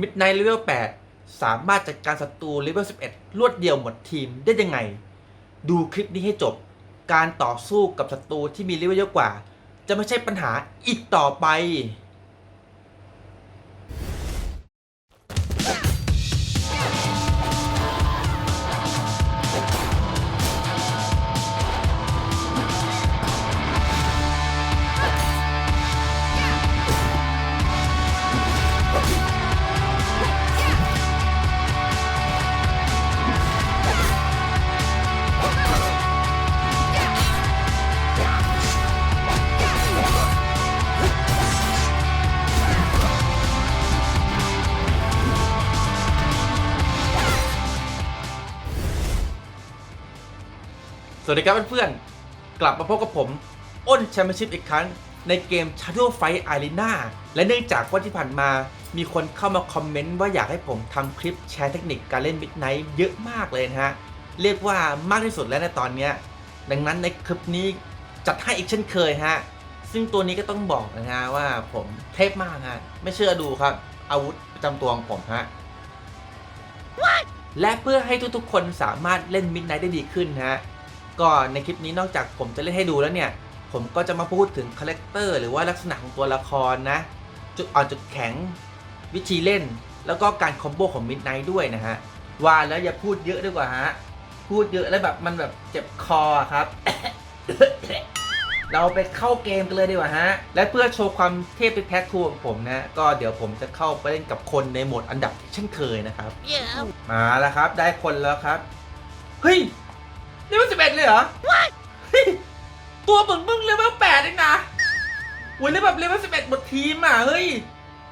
มิดไนท์เลเวล8สามารถจัดการศัตรูเลเวล11 รวดเดียวหมดทีมได้ยังไง ดูคลิปนี้ให้จบ การต่อสู้กับศัตรูที่มีเลเวลเยอะกว่า จะไม่ใช่ปัญหาอีกต่อไป วัสดีครับเพื่อนๆ กลับมาพบกับผม อ้นแชมเปี้ยนชิพอีกครั้ง ในเกม Shadow Fight Arena และเนื่องจากว่าที่ผ่านมา มีคนเข้ามาคอมเมนต์ว่าอยากให้ผมทำคลิปแชร์เทคนิคการเล่น Midnight เยอะมากเลยนะฮะ เรียกว่ามากที่สุดแล้วในตอนนี้ ดังนั้นในคลิปนี้จัดให้อีกเช่นเคยฮะ ซึ่งตัวนี้ก็ต้องบอกนะฮะว่าผมเทพมากฮะ ไม่เชื่อดูครับ อาวุธประจำตัวของผมฮะและเพื่อให้ทุกๆ คนสามารถเล่น Midnight ได้ดีขึ้นฮะ ก็ในคลิปนี้นอกจากผมจะเล่นให้ดูแล้วเนี่ย ผมก็จะมาพูดถึงคาแรคเตอร์หรือว่าลักษณะของตัวละครนะ จุดอ่อนจุดแข็ง วิธีเล่น แล้วก็การคอมโบของมิดไนท์ด้วยนะฮะ ว่าแล้วอย่าพูดเยอะดีกว่าฮะ พูดเยอะแล้วแบบมันแบบเจ็บคออะครับ เราไปเข้าเกมกันเลยดีกว่าฮะ และเพื่อโชว์ความเทพแท้ทรูของผมนะ ก็เดี๋ยวผมจะเข้าไปเล่นกับคนในโหมดอันดับเช่นเคยนะครับ มาแล้วครับ ได้คนแล้วครับ เฮ้ย เลเวลสิบเอ็ดเลยเหรอเฮ้ยตัวมึงมึงเลเวลแปดเองนะอุ้ยแล้วแบบเลเวลสิบเอ็ดหมดทีมอะ เฮ้ย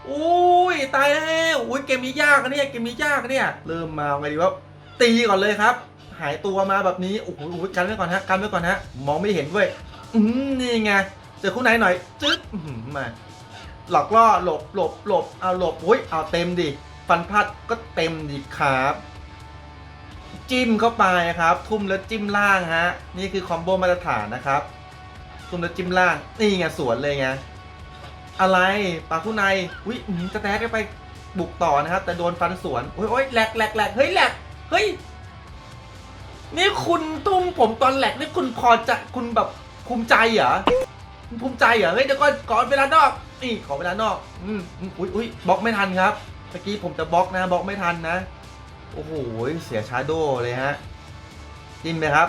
อุ้ยตายแล้วอุ้ยเกมนี้ยากอะเนี่ย เกมนี้ยากอะเนี่ย เริ่มมาไงดีว่าตีก่อนเลยครับ หายตัวมาแบบนี้โอ้โหโอ้โหกันไว้ก่อนฮะ กันไว้ก่อนฮะ มองไม่เห็นด้วยอืมนี่ไง เจอคู่ไหนหน่อย จึ๊กอื้อหือมา หลอกล่อ หลบ หลบ หลบ เอาหลบอุ้ย เอาเต็มดิ ฟันพัดก็เต็มดิครับ จิ้มเข้าไปนะครับ ทุ่มแล้วจิ้มล่างฮะ นี่คือคอมโบมาตรฐานนะครับ ทุ่มแล้วจิ้มล่าง นี่ไงสวนเลยไง อะไรปลาคู่ในอุ้ยจะแตกไปบุกต่อนะครับ แต่โดนฟันสวนโอ้ยโอ้ยแหลกแหลกแหลกเฮ้ยแหลก เฮ้ย นี่คุณตุ้มผมตอนแหลกนี่คุณพอจะคุณแบบภูมิใจเหรอคุณภูมิใจเหรอ เฮ้ยเดี๋ยวก่อนก่อนเวลานอก นี่ขอเวลานอก อืมอุ้ยอุ้ยบล็อกไม่ทันครับ เมื่อกี้ผมจะบล็อกนะบล็อกไม่ทันนะ โอ้โห เสียชาร์โดเลยฮะจิ้มไปครับ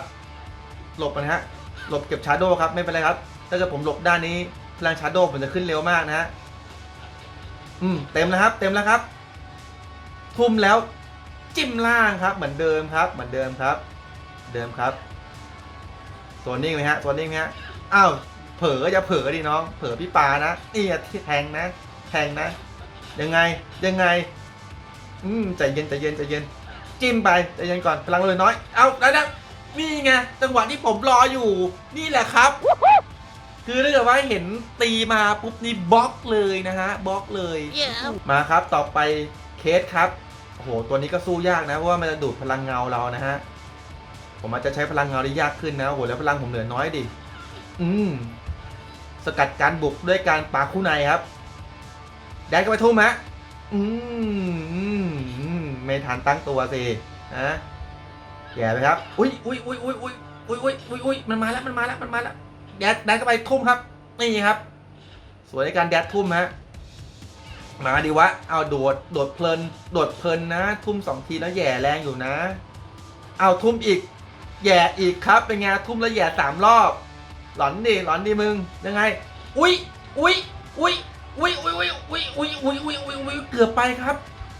หลบนะฮะ หลบเก็บชาร์โดครับ ไม่เป็นไรครับ ถ้าเกิดผมหลบด้านนี้ พลังชาร์โดผมจะขึ้นเร็วมากนะฮะ อืม เต็มแล้วครับ เต็มแล้วครับ ทุ่มแล้ว จิ้มล่างครับ เหมือนเดิมครับ เหมือนเดิมครับ เดิมครับโซนนิ่งไหมฮะโซนนิ่งไหมฮะ อ้าว เผลออย่าเผลอดิน้อง เผลอพี่ปานะ นี่แทงนะ แทงนะ ยังไง ยังไง อืมใจเย็นใจเย็นใจเย็นจิ้มไปใจเย็นก่อนพลังเลยน้อย เอาได้แล้วนี่ไงจังหวะที่ผมรออยู่ นี่แหละครับ คือถ้าเกิดว่าเห็นตีมาปุ๊บนี่บล็อกเลยนะฮะบล็อกเลย มาครับต่อไปเคสครับโอ้โหตัวนี้ก็สู้ยากนะเพราะว่ามันจะดูดพลังเงาเรานะฮะผมอาจจะใช้พลังเงาได้ยากขึ้นนะโอ้โหแล้วพลังผมเหลือน้อยดิอืมสกัดการบุกด้วยการปาคู่ในครับแดนก็ไปทุ่มฮะอืมอืมอืม ไม่ทันตั้งตัวสินะแย่ไปครับ อุ้ยอุ้ยอุ้ยอุ้ยอุ้ยอุ้ยอุ้ยอุ้ยอุ้ยมันมาแล้วมันมาแล้วมันมาแล้วแดดแดดก็ไปทุ่มครับ นี่ครับ สวยในการแดดทุ่มฮะมาดีวะ เอาโดด โดดเพลิน โดดเพลินนะ ทุ่มสองทีแล้วแย่แรงอยู่นะ เอาทุ่มอีก แย่อีกครับ เป็นไงทุ่มแล้วแย่สามรอบ หลอนดิ หลอนดิมึง ยังไง อุ้ยอุ้ยอุ้ยอุ้ยอุ้ยอุ้ยอุ้ยอุ้ยอุ้ยอุ้ยอุ้ยเกือบไปครับ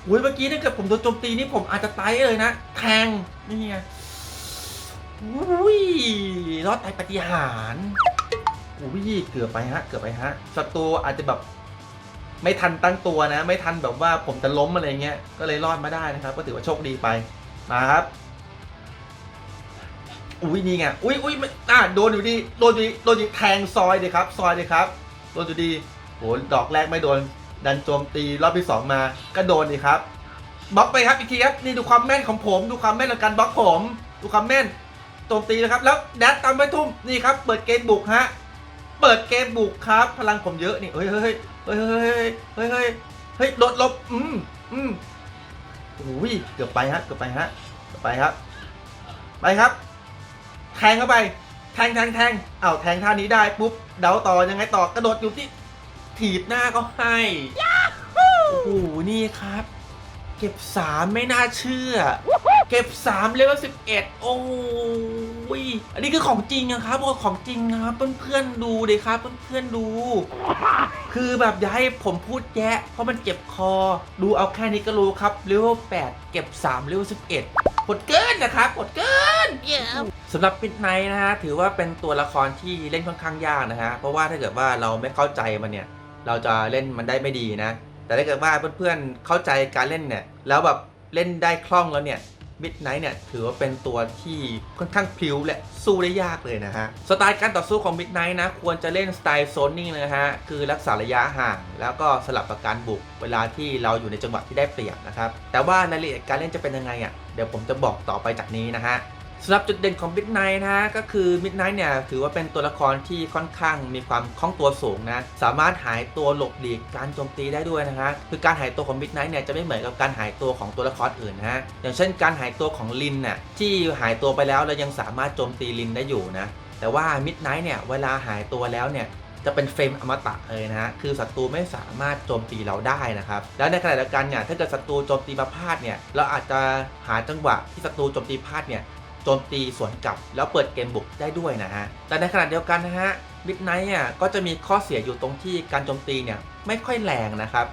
อุ้ยเมื่อกี้ถ้าเกิดผมโดนโจมตีนี่ผมอาจจะตายเลยนะ แทง นี่ไงอุ้ยรอดตายปฏิหารอุ้ยเกือบไปฮะ เกือบไปฮะศัตรูอาจจะแบบไม่ทันตั้งตัวนะ ไม่ทันแบบว่าผมจะล้มอะไรเงี้ย ก็เลยรอดมาได้นะครับ ก็ถือว่าโชคดีไปมาครับอุ้ยนี่ไงอุ้ยอุ้ยอะโดนอยู่ดีโดนอยู่ดีโดนอยู่แทงซอยเลยครับ ซอยเลยครับ โดนอยู่ดีโหดอกแรกไม่โดน ดันโจมตีรอบที่สองมาก็โดนดีครับบล็อกไปครับอีกทีครับนี่ดูความแม่นของผม ดูความแม่นของการบล็อกผม ดูความแม่นโจมตีนะครับแล้วแดดตามไปทุ่มนี่ครับเปิดเกมบุกฮะเปิดเกมบุกครับ พลังผมเยอะนี่เฮ้ยเฮ้ยเฮ้ยเฮ้ยเฮ้ยเฮ้ยเฮ้ยฮ้ยหลบหลบอืมอืมโอ้ยเกือบไปฮะเกือบไปฮะเกือบไปครับ ไปครับ แทงเข้าไป แทงแทงแทงอ้าวแทงท่านี้ได้ปุ๊บเดาต่อยังไงต่อกระโดดอยู่ที่ ถีบหน้าก็ให้โอ้โหนี่ครับ เก็บสามไม่น่าเชื่อ เก็บสามเลเวลสิบเอ็ดโอ้ยอันนี้คือของจริงอะครับโอ้ของจริงนะครับเพื่อนๆดูเลยครับเพื่อนๆดู คือแบบอย่าให้ผมพูดแยะ เพราะมันเจ็บคอดูเอาแค่นี้ก็รู้ครับเลเวล8เก็บ3เลเวล11กดเกินนะครับกดเกินสำหรับปิดไนนะฮะ ถือว่าเป็นตัวละครที่เล่นค่อนข้างยากนะฮะ เพราะว่าถ้าเกิดว่าเราไม่เข้าใจมันเนี่ย เราจะเล่นมันได้ไม่ดีนะ แต่ถ้าเกิดว่าเพื่อนๆเข้าใจการเล่นเนี่ยแล้วแบบเล่นได้คล่องแล้วเนี่ยมิดไนท์เนี่ยถือว่าเป็นตัวที่ค่อนข้างพลิ้วและสู้ได้ยากเลยนะฮะ สไตล์การต่อสู้ของมิดไนท์นะ ควรจะเล่นสไตล์โซนนิ่งนะฮะ คือรักษาระยะห่าง แล้วก็สลับกับการบุกเวลาที่เราอยู่ในจังหวะที่ได้เปรียบนะครับ แต่ว่ารายละเอียดการเล่นจะเป็นยังไงอะเดี๋ยวผมจะบอกต่อไปจากนี้นะฮะ สำหรับจุดเด่นของ Midnight นะก็คือ Midnight เนี่ยถือว่าเป็นตัวละครที่ค่อนข้างมีความคล่องตัวสูงนะสามารถหายตัวหลบหลีกการโจมตีได้ด้วยนะฮะคือการหายตัวของ Midnight เนี่ยจะไม่เหมือนกับการหายตัวของตัวละครอื่นนะฮะอย่างเช่น การหายตัวของลินน่ะที่หายตัวไปแล้วเรายังสามารถโจมตีลินได้อยู่นะแต่ว่า Midnight เนี่ยเวลาหายตัวแล้วเนี่ยจะเป็นเฟรมอมตะเลยนะฮะ คือศัตรูไม่สามารถโจมตีเราได้นะครับ แล้วในขณะเดียวกันเนี่ย ถ้าเกิดศัตรูโจมตีมาพลาดเนี่ย เราอาจจะหาจังหวะที่ศัตรูโจมตีพลาดเนี่ย โจมตีสวนกลับ แล้วเปิดเกมบุกได้ด้วยนะฮะ แต่ในขณะเดียวกันนะฮะมิดไนท์อะก็จะมีข้อเสียอยู่ตรงที่การโจมตีเนี่ยไม่ค่อยแรงนะครับ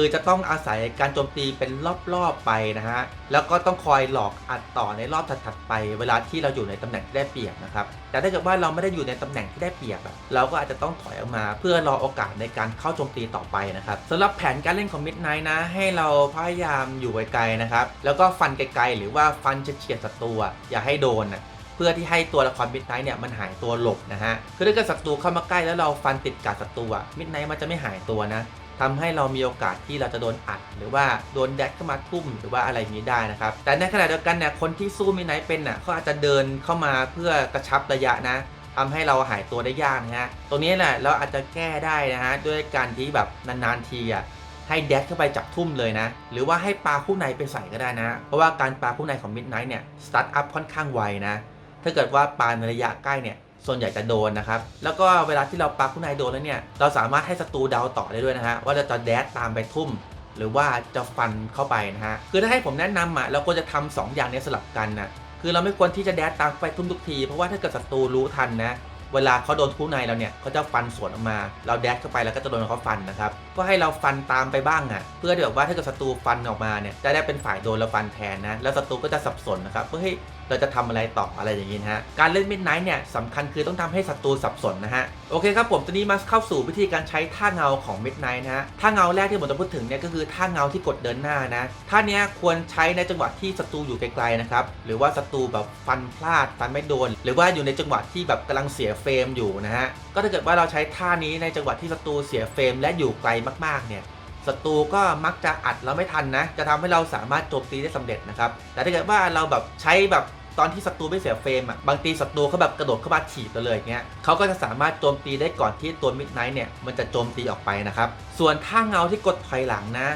คือจะต้องอาศัยการโจมตีเป็นรอบๆไปนะฮะ แล้วก็ต้องคอยหลอกอัดต่อในรอบถัดๆไป เวลาที่เราอยู่ในตำแหน่งที่ได้เปรียบนะครับ แต่ถ้าเกิดว่าเราไม่ได้อยู่ในตำแหน่งที่ได้เปรียบ เราก็อาจจะต้องถอยออกมา เพื่อรอโอกาสในการเข้าโจมตีต่อไปนะครับสำหรับแผนการเล่นของ Midnight นะ ให้เราพยายามอยู่ไกลๆนะครับ แล้วก็ฟันไกลๆหรือว่าฟันเฉียดๆศัตรูอย่าให้โดนนะเพื่อที่ให้ตัวละครมิดไนท์เนี่ยมันหายตัวหลบนะฮะ คือถ้าเกิดศัตรูเข้ามาใกล้แล้วเราฟันติดกับศัตรูอะมิดไนท์มันจะไม่หายตัวนะ ทำให้เรามีโอกาสที่เราจะโดนอัด หรือว่าโดนแดดเข้ามาทุ่มหรือว่าอะไรอย่างนี้ได้นะครับ แต่ในขณะเดียวกันเนี่ยคนที่สู้มิดไนท์เป็นน่ะเขาอาจจะเดินเข้ามาเพื่อกระชับระยะนะทำให้เราหายตัวได้ยากนะฮะตรงนี้แหละเราอาจจะแก้ได้นะฮะด้วยการที่แบบนานๆทีอะให้แดดเข้าไปจับทุ่มเลยนะ หรือว่าให้ปลาคู่ในไปใส่ก็ได้นะ เพราะว่าการปลาคู่ในของ Midnight เนี่ยสตาร์ทอัพค่อนข้างไวนะ ถ้าเกิดว่าปลาในระยะใกล้เนี่ย ส่วนใหญ่จะโดนนะครับ แล้วก็เวลาที่เราปลาคู่ในโดนแล้วเนี่ย เราสามารถให้ศัตรูเดาต่อได้ด้วยนะฮะ ว่าจะจะแดดตามไปทุ่ม หรือว่าจะฟันเข้าไปนะฮะ คือถ้าให้ผมแนะนำอะ เราควรจะทำสองอย่างนี้สลับกันนะ คือเราไม่ควรที่จะแดดตามไปทุ่มทุกที เพราะว่าถ้าเกิดศัตรูรู้ทันนะ เวลาเขาโดนคู่ในเราเนี่ยเขาจะฟันสวนออกมา เราแดดเข้าไปแล้วก็จะโดนเขาฟันนะครับ ก็ให้เราฟันตามไปบ้างอะ เพื่อที่แบบว่าถ้าเกิดศัตรูฟันออกมาเนี่ย จะได้เป็นฝ่ายโดนเราฟันแทนนะ แล้วศัตรูก็จะสับสนนะครับ เพื่อให้ เราจะทำอะไรต่ออะไรอย่างนี้นะฮะ การเล่นมิดไนท์เนี่ยสำคัญคือต้องทำให้ศัตรูสับสนนะฮะ โอเคครับผมตอนนี้มาเข้าสู่วิธีการใช้ท่าเงาของมิดไนท์นะฮะ ท่าเงาแรกที่ผมจะพูดถึงเนี่ยก็คือท่าเงาที่กดเดินหน้านะ ท่าเนี้ยควรใช้ในจังหวะที่ศัตรูอยู่ไกลๆนะครับ หรือว่าศัตรูแบบฟันพลาดฟันไม่โดน หรือว่าอยู่ในจังหวะที่แบบกำลังเสียเฟรมอยู่นะฮะ ก็ถ้าเกิดว่าเราใช้ท่านี้ในจังหวะที่ศัตรูเสียเฟรม และอยู่ไกลมากๆเนี่ยศัตรูก็มักจะอัดเราไม่ทันนะ จะทำให้เราสามารถโจมตีได้สำเร็จนะครับ แต่ถ้าเกิดว่าเราแบบใช้แบบ ตอนที่ศัตรูไม่เสียเฟรมอะบางทีศัตรูเขาแบบกระโดดเข้ามาถีบเราเลยอย่างเงี้ยเขาก็จะสามารถโจมตีได้ก่อนที่ตัวมิดไนท์เนี่ยมันจะโจมตีออกไปนะครับส่วนท่าเงาที่กดถอยหลังนะ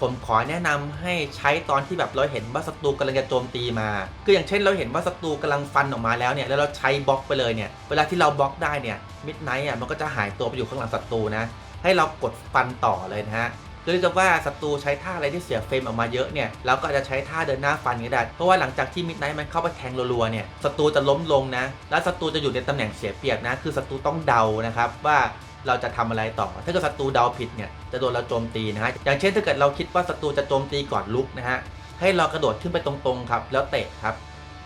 ผมขอแนะนำให้ใช้ตอนที่แบบเราเห็นว่าศัตรูกำลังจะโจมตีมาคืออย่างเช่นเราเห็นว่าศัตรูกำลังฟันออกมาแล้วเนี่ยแล้วเราใช้บล็อกไปเลยเนี่ยเวลาที่เราบล็อกได้เนี่ยมิดไนท์อะมันก็จะหายตัวไปอยู่ข้างหลังศัตรูนะให้เรากดฟันต่อเลยนะฮะ คือจะว่าศัตรูใช้ท่าอะไรที่เสียเฟรมออกมาเยอะเนี่ยเราก็อาจจะใช้ท่าเดินหน้าฟันก็ได้เพราะว่าหลังจากที่มิดไนท์มันเข้าไปแทงรัวๆเนี่ยศัตรูจะล้มลงนะ แล้วศัตรูจะอยู่ในตำแหน่งเสียเปรียบนะ คือศัตรูต้องเดานะครับว่าเราจะทำอะไรต่อ ถ้าเกิดศัตรูเดาผิดเนี่ยจะโดนเราโจมตีนะฮะอย่างเช่นถ้าเกิดเราคิดว่าศัตรูจะโจมตีก่อนลุกนะฮะให้เรากระโดดขึ้นไปตรงๆครับแล้วเตะครับ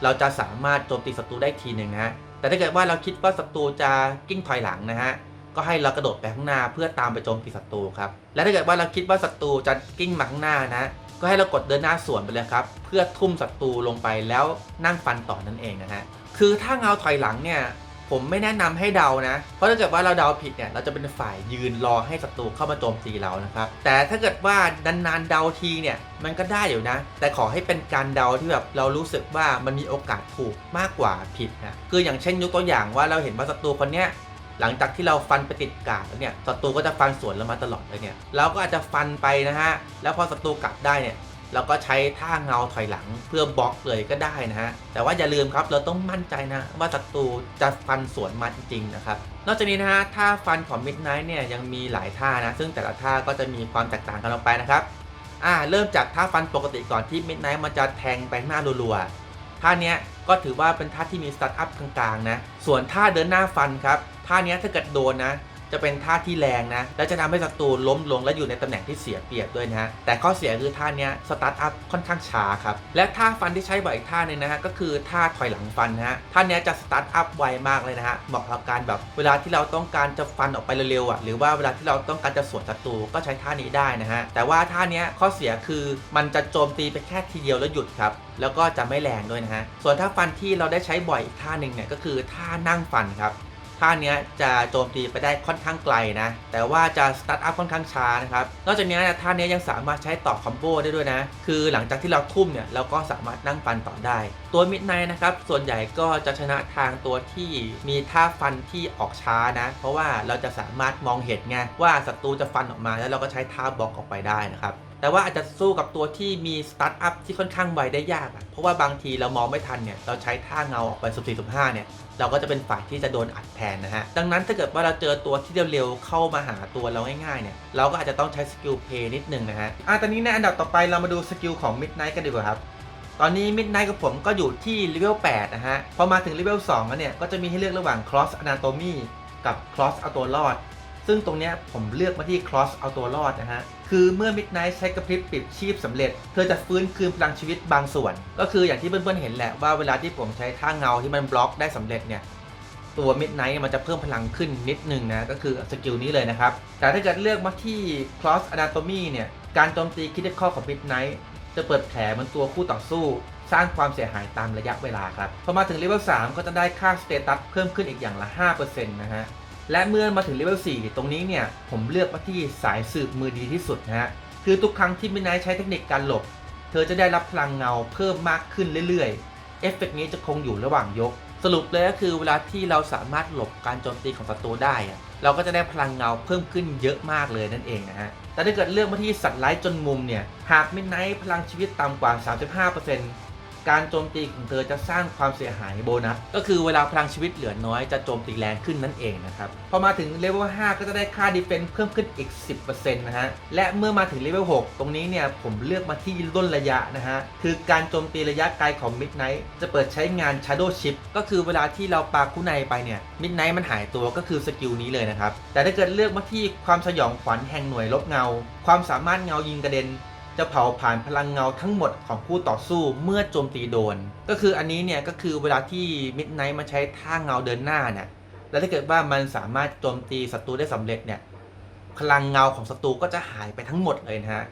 เราจะสามารถโจมตีศัตรูได้ทีหนึ่งนะฮะแต่ถ้าเกิดว่าเราคิดว่าศัตรูจะกิ้งถอยหลังนะฮะ ก็ให้เรากระโดดไปข้างหน้าเพื่อตามไปโจมตีศัตรูครับ และถ้าเกิดว่าเราคิดว่าศัตรูจะกิ้งมาข้างหน้านะ ก็ให้เรากดเดินหน้าสวนไปเลยครับ เพื่อทุ่มศัตรูลงไปแล้วนั่งฟันต่อนั่นเองนะฮะ คือถ้าเงาถอยหลังเนี่ยผมไม่แนะนำให้เดานะ เพราะถ้าเกิดว่าเราเดาผิดเนี่ยเราจะเป็นฝ่ายยืนรอให้ศัตรูเข้ามาโจมตีเรานะครับ แต่ถ้าเกิดว่านานๆเดาทีเนี่ยมันก็ได้อยู่นะ แต่ขอให้เป็นการเดาที่แบบเรารู้สึกว่ามันมีโอกาสถูกมากกว่าผิดนะ คืออย่างเช่นยกตัวอย่างว่าเราเห็นว่าศัตรูคนเนี้ย หลังจากที่เราฟันไปติดกาดแล้วเนี่ยศัตรูก็จะฟันสวนเรามาตลอดเลยเนี่ยเราก็อาจจะฟันไปนะฮะแล้วพอศัตรูกลับได้เนี่ยเราก็ใช้ท่าเงาถอยหลังเพื่อบล็อกเลยก็ได้นะฮะ แต่ว่าอย่าลืมครับเราต้องมั่นใจนะ ว่าศัตรูจะฟันสวนมาจริงๆนะครับ นอกจากนี้นะฮะท่าฟันของ Midnight เนี่ยยังมีหลายท่านะ ซึ่งแต่ละท่าก็จะมีความแตกต่างกันออกไปนะครับ อ่าเริ่มจากท่าฟันปกติก่อนที่ Midnight มันจะแทงไปข้างหน้ารัวๆท่าเนี้ยก็ถือว่าเป็นท่าที่มีสตาร์ทอัพกลางๆนะ ส่วนท่าเดินหน้าฟันครับ ท่าเนี้ยถ้าเกิดโดนนะ จะเป็นท่าที่แรงนะ และจะทำให้ศัตรูล้มลงและอยู่ในตำแหน่งที่เสียเปรียบด้วยนะฮะ แต่ข้อเสียคือท่าเนี้ยสตาร์ทอัพค่อนข้างช้าครับ และท่าฟันที่ใช้บ่อยอีกท่าหนึงนะฮะก็คือท่าถอยหลังฟันนะฮะ ท่าเนี้ยจะสตาร์ทอัพไวมากเลยนะฮะ เหมาะกับการแบบเวลาที่เราต้องการจะฟันออกไปเร็วๆอะ หรือว่าเวลาที่เราต้องการจะสวนศัตรูก็ใช้ท่านี้ได้นะฮะ แต่ว่าท่าเนี้ยข้อเสียคือมันจะโจมตีไปแค่ทีเดียวแล้วหยุดครับแล้วก็จะไม่แรงด้วยนะฮะ ส่วนท่าฟันที่เราได้ใช้บ่อยอีกท่าหนึ่งเนี่ยก็คือท่านั่งฟันครับ ท่าเนี้ยจะโจมตีไปได้ค่อนข้างไกลนะ แต่ว่าจะสตาร์ทอัพค่อนข้างช้านะครับ นอกจากนี้นี่ยท่าเนี้ยยังสามารถใช้ต่อคอมโบได้ด้วยนะ คือหลังจากที่เราทุ่มเนี่ยเราก็สามารถนั่งฟันต่อได้ ตัวมิดไนนะครับ ส่วนใหญ่ก็จะชนะทางตัวที่มีท่าฟันที่ออกช้านะ เพราะว่าเราจะสามารถมองเห็นไงว่าศัตรูจะฟันออกมาแล้วเราก็ใช้ท่าบล็อกออกไปได้นะครับ แต่ว่าอาจจะสู้กับตัวที่มีสตาร์ทอัพที่ค่อนข้างไวได้ยากอะเพราะว่าบางทีเรามองไม่ทันเนี่ยเราใช้ท่าเงาออกไปสุบสี่สุบห้าเนี่ยเราก็จะเป็นฝ่ายที่จะโดนอัดแทนนะฮะ ดังนั้นถ้าเกิดว่าเราเจอตัวที่เร็วๆเข้ามาหาตัวเราง่ายๆเนี่ยเราก็อาจจะต้องใช้สกิลเพย์นิดนึงนะฮะอะตอนนี้ในอันดับต่อไปเรามาดูสกิลของ Midnight กันดีกว่าครับตอนนี้ Midnight กับผมก็อยู่ที่เลเวล8นะฮะพอมาถึงเลเวล2แล้วเนี่ยก็จะมีให้เลือกระหว่าง Cross Anatomy กับ Cross เอาตัวรอด ซึ่งตรงนี้ผมเลือกมาที่ Cross เอาตัวรอดนะฮะ คือเมื่อ Midnight ใช้กระพริบปิดชีพสำเร็จ เธอจะฟื้นคืนพลังชีวิตบางส่วน ก็คืออย่างที่เพื่อนๆเห็นแหละว่าเวลาที่ผมใช้ท่าเงาที่มันบล็อกได้สำเร็จเนี่ยตัว Midnight มันจะเพิ่มพลังขึ้นนิดนึงนะ ก็คือสกิลนี้เลยนะครับ แต่ถ้าเกิดเลือกมาที่ Cross Anatomy เนี่ย การโจมตีคิดข้อของ Midnight จะเปิดแผลเหมันตัวคู่ต่อสู้ สร้างความเสียหายตามระยะเวลาครับ พอมาถึงเลเวล3ก็จะได้ค่าสเตตัสเพิ่มขึ้นอีกอย่างละ 5%นะฮะ และเมื่อมาถึงเลเวล4ตรงนี้เนี่ย ผมเลือกมาที่สายสืบมือดีที่สุดนะฮะ คือทุกครั้งที่ Midnight ใช้เทคนิคการหลบ เธอจะได้รับพลังเงาเพิ่มมากขึ้นเรื่อยๆ เอฟเฟกต์นี้จะคงอยู่ระหว่างยก สรุปเลยก็คือเวลาที่เราสามารถหลบการโจมตีของศัตรูได้ เราก็จะได้พลังเงาเพิ่มขึ้นเยอะมากเลยนั่นเองนะฮะ แต่ถ้าเกิดเลือกมาที่สัตว์ร้ายจนมุมเนี่ย หากมิดไนท์พลังชีวิตต่ำกว่า 35% การโจมตีของเธอจะสร้างความเสียหายโบนัส ก็คือเวลาพลังชีวิตเหลือน้อยจะโจมตีแรงขึ้นนั่นเองนะครับ พอมาถึงเลเวล 5 ก็จะได้ค่าดีเฟนซ์เพิ่มขึ้นอีก 10%นะฮะ และเมื่อมาถึงเลเวล 6 ตรงนี้เนี่ยผมเลือกมาที่ล่นระยะนะฮะ คือการโจมตีระยะไกลของ Midnight จะเปิดใช้งาน Shadow Chip ก็คือเวลาที่เราปาคู่ในไปเนี่ย Midnight มันหายตัวก็คือสกิลนี้เลยนะครับแต่ถ้าเกิดเลือกมาที่ความสยองขวัญแห่งหน่วยลบเงา ความสามารถเงายิงกระเด็น จะเผาผ่านพลังเงาทั้งหมดของคู่ต่อสู้เมื่อโจมตีโดน ก็คืออันนี้เนี่ยก็คือเวลาที่ Midnight มาใช้ท่าเงาเดินหน้าเนี่ยแล้วถ้าเกิดว่ามันสามารถโจมตีศัตรูได้สำเร็จเนี่ยพลังเงาของศัตรูก็จะหายไปทั้งหมดเลยนะฮะ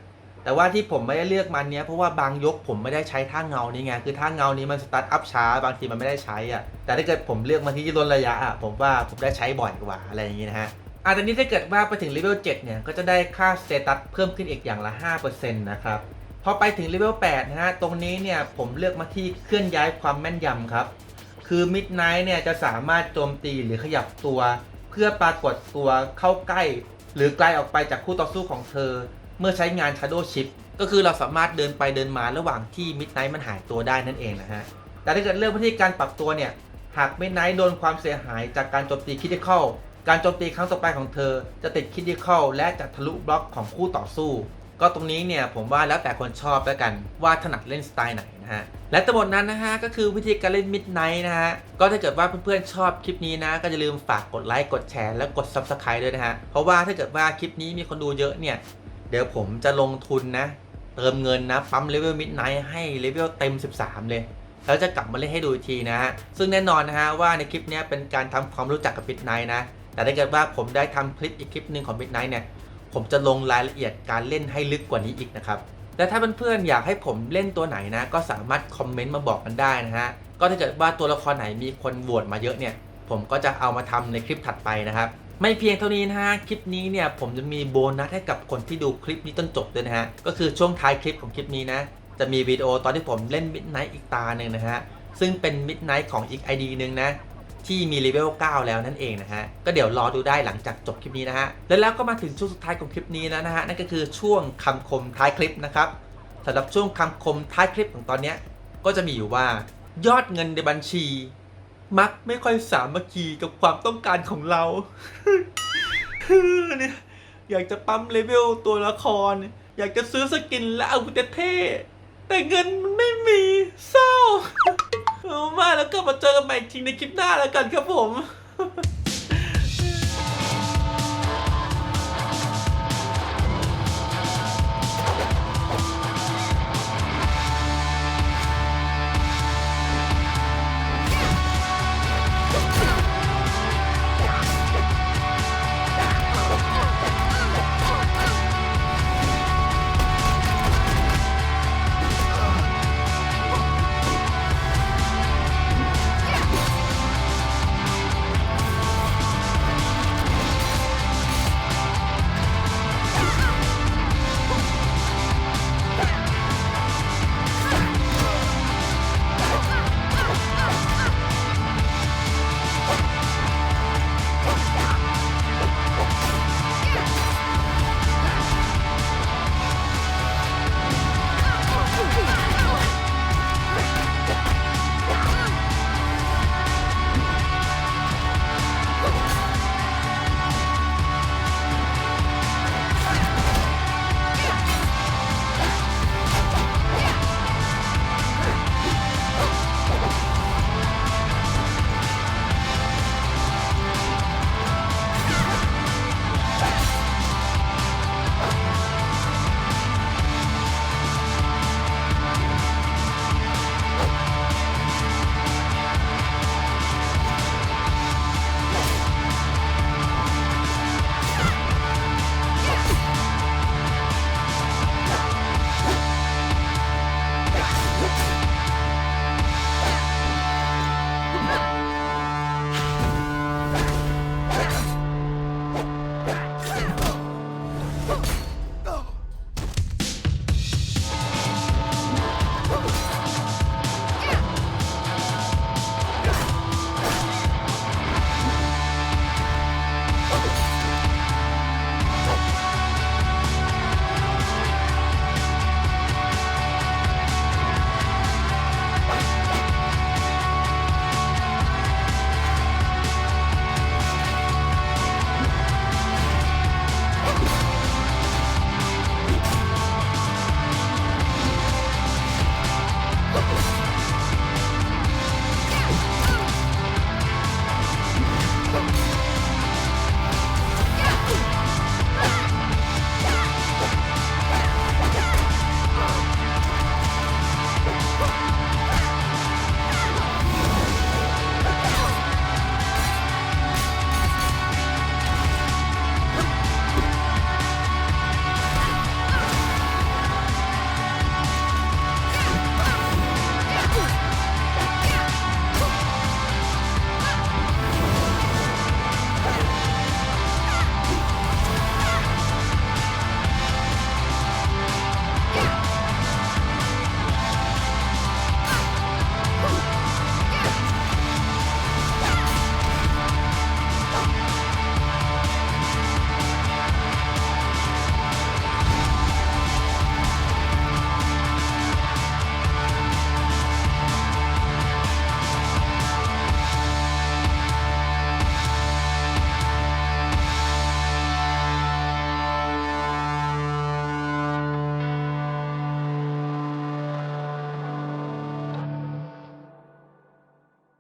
แต่ว่าที่ผมไม่ได้เลือกมันเนี้ยเพราะว่าบางยกผมไม่ได้ใช้ท่าเงานี้ไงคือท่าเงานี้มันสตาร์ทอัพช้า บางทีมันไม่ได้ใช้อะแต่ถ้าเกิดผมเลือกมาที่ลดระยะอะผมว่าผมได้ใช้บ่อยกว่าอะไรอย่างงี้นะฮะ อะตอนนี้ถ้าเกิดว่าไปถึงเลเวล7เนี่ย ก็จะได้ค่าสเตตัสเพิ่มขึ้นอีกอย่างละ 5%นะครับ พอไปถึงเลเวล8นะฮะ ตรงนี้เนี่ยผมเลือกมาที่เคลื่อนย้ายความแม่นยำครับ คือ Midnight เนี่ยจะสามารถโจมตีหรือขยับตัว เพื่อปรากฏตัวเข้าใกล้ หรือไกลออกไปจากคู่ต่อสู้ของเธอ เมื่อใช้งาน Shadow Chip ก็คือเราสามารถเดินไปเดินมาระหว่างที่ Midnight มันหายตัวได้นั่นเองนะฮะ แต่ถ้าเกิดเลือกวิธีการปรับตัวเนี่ย หาก Midnight โดนความเสียหายจากการโจมตีคิด i ค a l การโจมตีครั้งต่อไปของเธอจะติดคิด i ค a l และจะทะลุบล็อกของคู่ต่อสู้ ก็ตรงนี้เนี่ยผมว่าแล้วแต่คนชอบแล้วกันว่าถนัดเล่นสไตล์ไหนนะฮะ และทั้งหมดนั้นนะฮะก็คือวิธีการเล่น Midnight นะฮะ ก็ถ้าเกิดว่าเพื่อนๆชอบคลิปนี้นะ ก็อย่าลืมฝากกดไลค์กดแชร์แล้วกด Subscribe ด้วยนะฮะ เพราะว่าถ้าเกิดว่าคลิปนี้มีคนดูเยอะเนี่ยเดี๋ยวผมจะลงทุนนะ เติมเงินนะปั๊มเลเวล Midnight ให้เลเวลเต็ม 13 เลยแล้วจะกลับมาเล่นให้ดูอีกทีนะฮะ ซึ่งแน่นอนนะฮะว่าในคลิปนี้เป็นการทำความรู้จักกับ Midnight นะ แต่ถ้าเกิดว่าผมได้ทำคลิปอีกคลิปหนึ่งของ Midnight เนี่ย ผมจะลงรายละเอียดการเล่นให้ลึกกว่านี้อีกนะครับ และถ้าเพื่อนๆอยากให้ผมเล่นตัวไหนนะ ก็สามารถคอมเมนต์มาบอกกันได้นะฮะ ก็ถ้าเกิดว่าตัวละครไหนมีคนโหวตมาเยอะเนี่ย ผมก็จะเอามาทำในคลิปถัดไปนะครับไม่เพียงเท่านี้นะฮะ คลิปนี้เนี่ยผมจะมีโบนัสให้กับคนที่ดูคลิปนี้จนจบด้วยนะฮะ ก็คือช่วงท้ายคลิปของคลิปนี้นะ จะมีวิดีโอตอนที่ผมเล่นมิดไนท์อีกตาหนึ่งนะฮะ ซึ่งเป็นมิดไนท์ของอีก ID หนึ่งนะ ที่มีเลเวล 9 แล้วนั่นเองนะฮะ ก็เดี๋ยวรอดูได้หลังจากจบคลิปนี้นะฮะ แล้วแล้วก็มาถึงช่วงสุดท้ายของคลิปนี้แล้วนะฮะ นั่นก็คือช่วงคำคมท้ายคลิปนะครับสำหรับช่วงคำคมท้ายคลิปของตอนเนี้ยก็จะมีอยู่ว่ายอดเงินในบัญชี มักไม่ค่อยสามัคคีกับความต้องการของเราเนี่ยอยากจะปั๊มเลเวลตัวละคร อยากจะซื้อสกินและอาวุธเท่แต่เงินมันไม่มีเศร้า มามาแล้วก็มาเจอกันใหม่อีกทีในคลิปหน้าแล้วกันครับผม